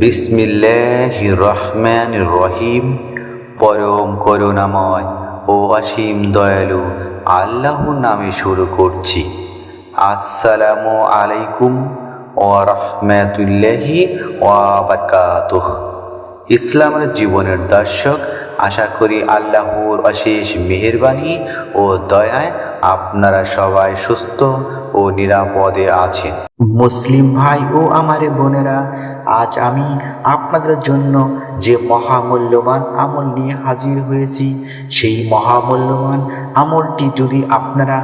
বিসমিল্লাহ রহিম। পরম করুণাময় ও অসীম দয়ালু আল্লাহর নামে শুরু করছি। আসসালামু আলাইকুম ও রহমাতুল্লাহি ওয়াবাকাতুহ ইসলামের জীবনের দর্শক আশা করি আল্লাহর অশেষ মেহেরবানি ও দয়ায় আপনারা সবাই সুস্থ ও নিরাপদে আছেন। মুসলিম ভাই ও আমারে বোনেরা, আজ আমি আপনাদের জন্য যে মহামূল্যবান আমল নিয়ে হাজির হয়েছি, সেই মহামূল্যবান আমলটি যদি আপনারা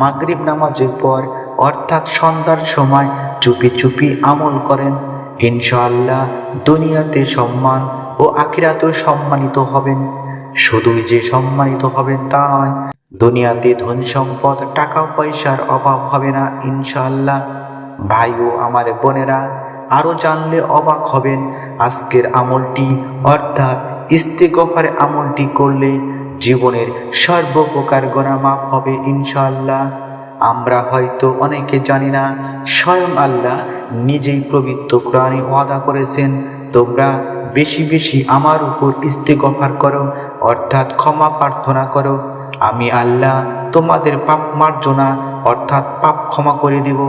মাগরিব নামাজের পর অর্থাৎ সন্ধ্যার সময় চুপি চুপি আমল করেন, ইনশাআল্লাহ দুনিয়াতে সম্মান ও আখিরাতেও সম্মানিত হবেন। শুধুই যে সম্মানিত হবেন তা নয়, দুনিয়াতে ধন সম্পদ, টাকা পয়সার অভাব হবে না ইনশাল্লাহ ভাই ও আমার বোনেরা আরও জানলে অবাক হবেন, আজকের আমলটি, অর্থাৎ ইস্তেগফার আমলটি করলে জীবনের সর্বপ্রকার গোনা মাপ হবে ইনশাল্লাহ আমরা হয়তো অনেকে জানি না, স্বয়ং আল্লাহ নিজেই পবিত্র কোরআনে ওয়াদা করেছেন, তোমরা বেশি বেশি আমার উপর ইস্তেগফার করো, অর্থাৎ ক্ষমা প্রার্থনা করো। আমি আল্লাহ তোমাদের পাপ মার্জনা, অর্থাৎ পাপ ক্ষমা করে দিব।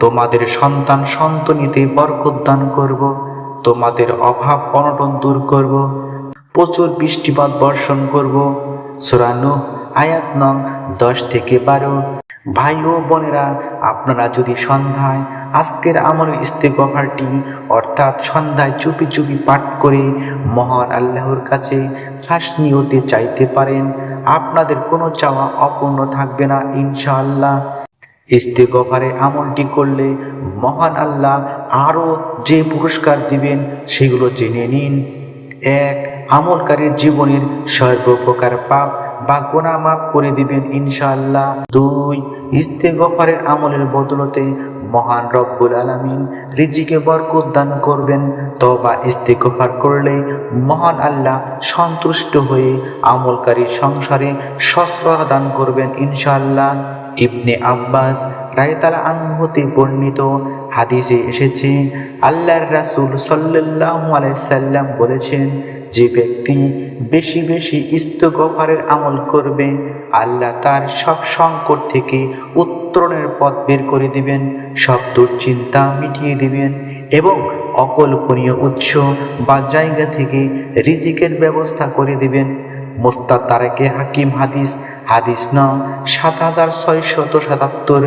তোমাদের সন্তান সন্তনিতে বরকত দান করব। তোমাদের অভাব অনটন দূর করব। প্রচুর বৃষ্টিপাত বর্ষণ করব। সোরানু আয়াত নং দশ থেকে বারো। ভাই ও বোনেরা, আপনারা যদি সন্ধ্যায় আজকের আমল ইস্তেগফারটি, অর্থাৎ সন্ধ্যায় চুপি চুপি পাঠ করে মহান আল্লাহর কাছে খাস নিয়তে চাইতে পারেন, আপনাদের কোনো চাওয়া অপূর্ণ থাকবে না, ইনশাআল্লাহ। ইস্তেগফারে আমলটি করলে মহান আল্লাহ আরও যে পুরস্কার দিবেন, সেগুলো জেনে নিন। এক, আমলকারীর জীবনের সর্বপ্রকার পাপ বা গোনা মাফ করে দিবেন ইনশাল্লাহ দুই ইস্তেগফারের আমলের বদলতে মহান রব্বুল আলামিন রিজিকে বরকত দান করবেন তবা ইস্তেগফার করলে মহান আল্লাহ সন্তুষ্ট হয়ে আমলকারীর সংসারে সশ্রয় দান করবেন ইনশাআল্লাহ। ইবনে আব্বাস রায়তালা আনহু হতে বর্ণিত হাদিসে এসেছে, আল্লাহর রাসূল সাল্লাল্লাহু আলাইহি সাল্লাম বলেছেন, যে ব্যক্তি বেশি বেশি ইস্তগফারের আমল করবে, আল্লাহ তার সব সংকট থেকে উত্তরণের পথ বের করে দিবেন, সব দুশ্চিন্তা মিটিয়ে দিবেন এবং অকল্পনীয় উৎস বা জায়গা থেকে রিজিকের ব্যবস্থা করে দিবেন। মোস্তাদ তারেকে হাকিম হাদিস হাদিস নং, সাত হাজার ছয়শত সাতাত্তর।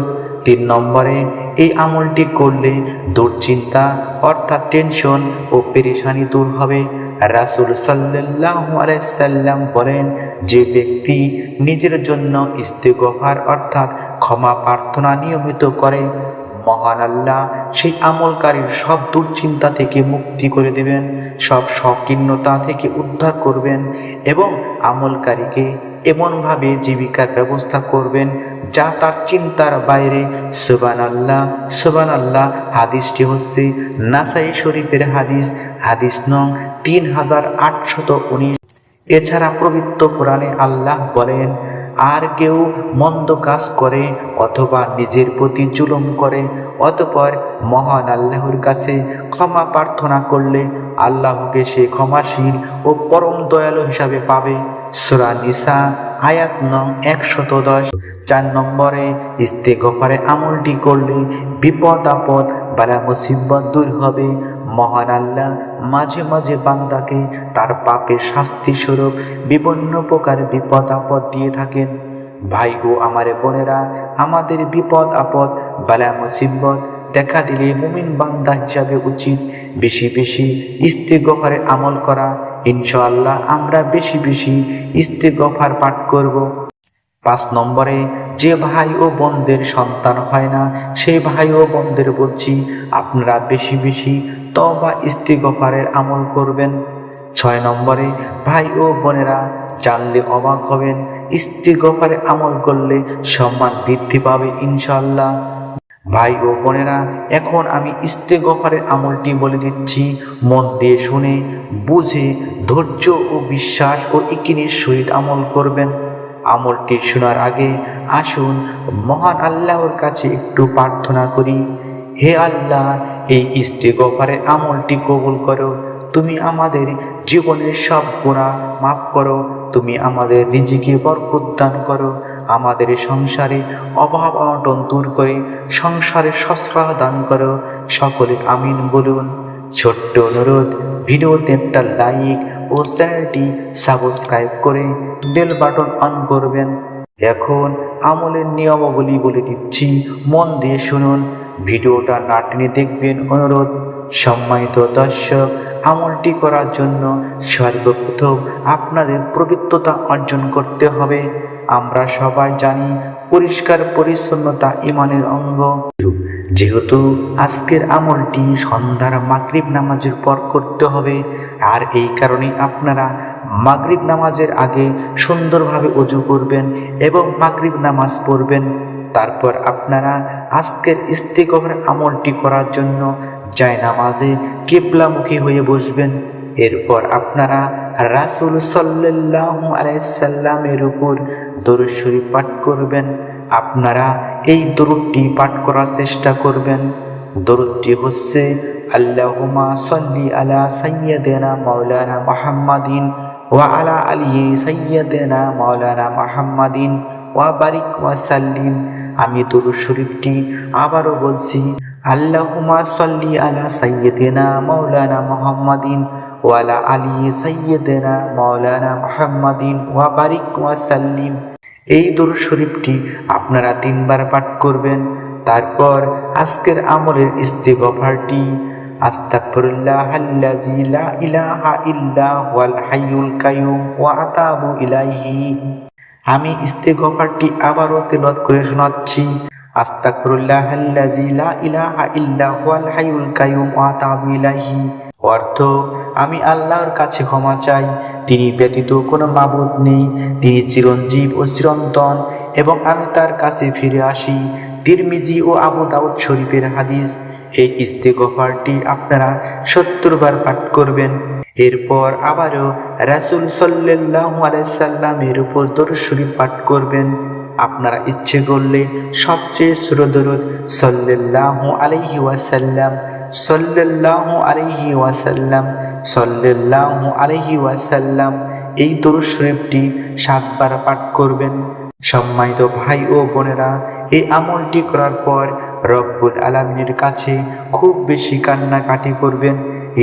তিন নম্বরে, এই আমলটি করলে দুশ্চিন্তা অর্থাৎ টেনশন ও পেরেশানি দূর হবে। রাসুল সাল্লাম বলেন, যে ব্যক্তি নিজের জন্য ইস্তেগফার অর্থাৎ ক্ষমা প্রার্থনা নিয়মিত করে। মহান আল্লাহ সেই আমলকারীর সব দুশ্চিন্তা থেকে মুক্তি করে দেবেন, সব সংকীর্ণতা থেকে উদ্ধার করবেন এবং আমলকারীকে এমনভাবে জীবিকার ব্যবস্থা করবেন যা তার চিন্তার বাইরে। সুবান আল্লাহ সুবান আল্লাহ, হাদিসটি হচ্ছে নাসাই শরীফের হাদিস হাদিস নং তিন হাজার আটশত উনিশ। এছাড়া পবিত্র কোরআনে আল্লাহ বলেন আর কেউ মন্দ কাজ করে অথবা নিজের প্রতি জুলুম করে, অতপর মহান আল্লাহর কাছে ক্ষমা প্রার্থনা করলে আল্লাহকে সে ক্ষমাশীল ও পরম দয়ালু হিসাবে পাবে। সুরা নিসা, আয়াত নং একশত দশ চার নম্বরে ইস্তেগফারে আমলটি করলে বিপদ আপদ, বালা মুসিবত দূর হবে। মহান আল্লাহ মাঝে মাঝে বান্দাকে তার পাপের শাস্তি স্বরূপ বিভিন্ন প্রকার বিপদ আপদ দিয়ে থাকেন। ভাই ও আমারে বোনেরা, আমাদের বিপদ আপদ, বালা মুসিবত দেখা দিলে মুমিন বান্দা হিসাবে উচিত বেশি বেশি ইস্তেগফারে আমল করা। ইনশাআল্লাহ আমরা বেশি বেশি ইস্তেগফার পাঠ করব। পাঁচ নম্বরে, যে ভাই ও বোনদের সন্তান হয় না সেই ভাই ও বোনদের বলছি, আপনারা বেশি বেশি তবা ইস্তিগফারের আমল করবেন। ছয় নম্বরে, ভাই ও বোনেরা, জানলে অবাক হবেন, ইস্তিগফারে আমল করলে সম্মান বৃদ্ধি পাবে ইনশাল্লাহ ভাই ও বোনেরা, এখন আমি ইস্তেগফারের আমলটি বলে দিচ্ছি, মন দিয়ে শুনে, বুঝে, ধৈর্য ও বিশ্বাস ও ইকিনির সহিত আমল করবেন। আমলটি শোনার আগে আসুন মহান আল্লাহর কাছে একটু প্রার্থনা করি। হে আল্লাহ, এই ইস্তেগফারের আমলটি কবুল করো। তুমি আমাদের জীবনের সব গুণা মাফ করো। তুমি আমাদের নিজেকে বরকত দান করো। আমাদের সংসারে অভাব অনটন দূর করে সংসারে সশ্রয় দান করো। সকলে আমিন বলুন। ছোট্ট অনুরোধ, ভিডিওতে একটা লাইক ও চ্যানেলটি সাবস্ক্রাইব করে বেল বাটন অন করবেন। এখন আমলের নিয়মাবলী বলে দিচ্ছি, মন দিয়ে শুনুন। ভিডিওটা না দেখবেন অনুরোধ। সম্মানিত দর্শক, আমলটি করার জন্য সর্বপ্রথম আপনাদের পবিত্রতা অর্জন করতে হবে। আমরা সবাই জানি, পরিষ্কার পরিচ্ছন্নতা ইমানের অঙ্গ। যেহেতু আজকের আমলটি সন্ধ্যার মাগরিব নামাজের পর করতে হবে, আর এই কারণে আপনারা মাগরিব নামাজের আগে সুন্দরভাবে অজু করবেন এবং মাগরিব নামাজ পড়বেন। তারপর আপনারা আজকের ইস্তেগফার আমলটি করার জন্য যায় নামাজে কেবলামুখী হয়ে বসবেন। এরপর আপনারা রাসুল সাল্লাহ আলাইসাল্লামের উপর দরুদ শরীফ পাঠ করবেন। আপনারা এই দরুদটি পাঠ করার চেষ্টা করবেন। দরুদটি হচ্ছে আল্লাহুমা সাল্লি আলা সাইয়্যিদিনা মাওলানা মুহাম্মাদিন ওয়া আলা আলি সাইয়্যিদিনা মাওলানা মুহাম্মাদিন ওয়া বারিক ওয়া সাল্লিম। আমি দরুদ শরীফটি আবারও বলছি আল্লাহুমা সাল্লি আলা সাইয়্যিদিনা মাওলানা মুহাম্মাদিন ওয়া আলা আলি সাইয়্যিদিনা মাওলানা মুহাম্মাদিন ওয়া বারিক ওয়া সাল্লিম। এই দরুদ শরীফটি আপনারা তিনবার পাঠ করবেন। তারপর আজকের আমলের ইস্তেগফারটি আস্তাগফিরুল্লাহ আল্লাযী লা ইলাহা ইল্লা হুয়াল হাইয়ুল কাইয়ুম ওয়া আতাবু ইলাইহি। আমি ইস্তেগফারটি আবারও তেলাওয়াত করে শোনাচ্ছি। আস্তাগফিরুল্লাহ লা ইলাহা ইল্লা হুয়াল হাইয়ুল কাইয়ুম ওয়া আতাবু ইলাইহি। অর্থ, আমি আল্লাহর কাছে ক্ষমা চাই। তিনি ব্যতীত কোনো মাবুদ নেই। তিনি চিরঞ্জীব ও চিরন্তন এবং আমি তার কাছে ফিরে আসি। তিরমিজি ও আবু দাউদ শরীফের হাদিস, এই ইস্তেগফারটি আপনারা সত্তর বার পাঠ করবেন। এরপর আবারও রাসুল সাল্লাহ আলাইসাল্লামের উপর দরুদ শরীফ পাঠ করবেন। আপনারা ইচ্ছে করলে সবচেয়ে সুরদরুদ সাল্লাল্লাহু আলাইহি ওয়াসাল্লাম, সাল্লাল্লাহু আলাইহি ওয়াসাল্লাম, সাল্লাল্লাহু আলাইহি ওয়াসাল্লাম এই দরুদ শরীফটি সাতবার পাঠ করবেন। সম্মানিত ভাই ও বোনেরা, এই আমলটি করার পর রব্বুল আলমিনের কাছে খুব বেশি কান্নাকাটি করবেন।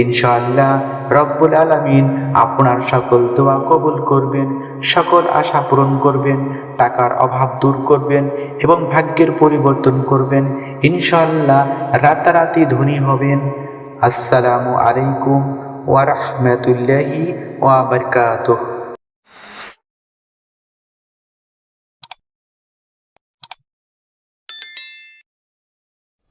ইনশাআল্লাহ রব্বুল আলমিন আপনার সকল দোয়া কবুল করবেন, সকল আশা পূরণ করবেন, টাকার অভাব দূর করবেন এবং ভাগ্যের পরিবর্তন করবেন। ইনশাল্লাহ রাতারাতি ধনী হবেন। আসসালামু আলাইকুম ওয়ারহমতুল্লাহি রাহমাতুল্লাহি ওয়া বারাকাতুহু।